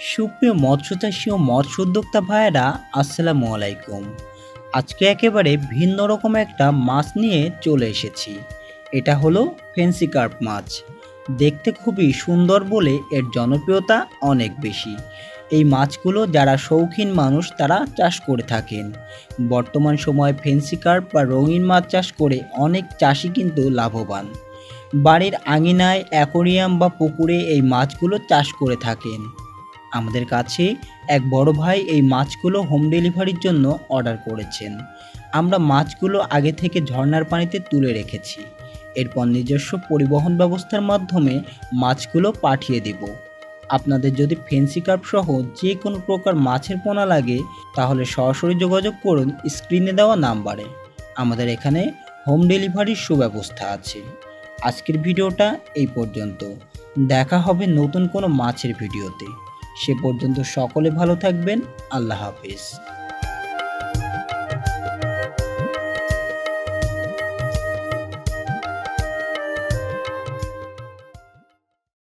সুপ্রিয় মৎস্যচাষী ও মৎস্য উদ্যোক্তা ভাইয়েরা, আসসালামু আলাইকুম। আজকে একেবারে ভিন্ন রকম একটা মাছ নিয়ে চলে এসেছি। এটা হলো ফেন্সি কার্প মাছ। দেখতে খুবই সুন্দর বলে এর জনপ্রিয়তা অনেক বেশি। এই মাছগুলো যারা শৌখিন মানুষ, তারা চাষ করে থাকেন। বর্তমান সময়ে ফেন্সি কার্প বা রঙিন মাছ চাষ করে অনেক চাষি কিন্তু লাভবান। বাড়ির আঙিনায়, অ্যাকোরিয়াম বা পুকুরে এই মাছগুলো চাষ করে থাকেন। আমাদের কাছে এক বড় ভাই এই মাছগুলো হোম ডেলিভারির জন্য অর্ডার করেছেন। আমরা মাছগুলো আগে থেকে ঝর্ণার পানিতে তুলে রেখেছি। এরপর নিজস্ব পরিবহন ব্যবস্থার মাধ্যমে মাছগুলো পাঠিয়ে দেব। আপনাদের যদি ফেন্সি কার্প সহ যে কোনো প্রকার মাছের পোনা লাগে, তাহলে সরাসরি যোগাযোগ করুন স্ক্রিনে দেওয়া নাম্বারে। আমাদের এখানে হোম ডেলিভারির সুব্যবস্থা আছে। আজকের ভিডিওটা এই পর্যন্ত। দেখা হবে নতুন কোনো মাছের ভিডিওতে। সে পর্যন্ত সকলে ভালো থাকবেন। আল্লাহ হাফিজ।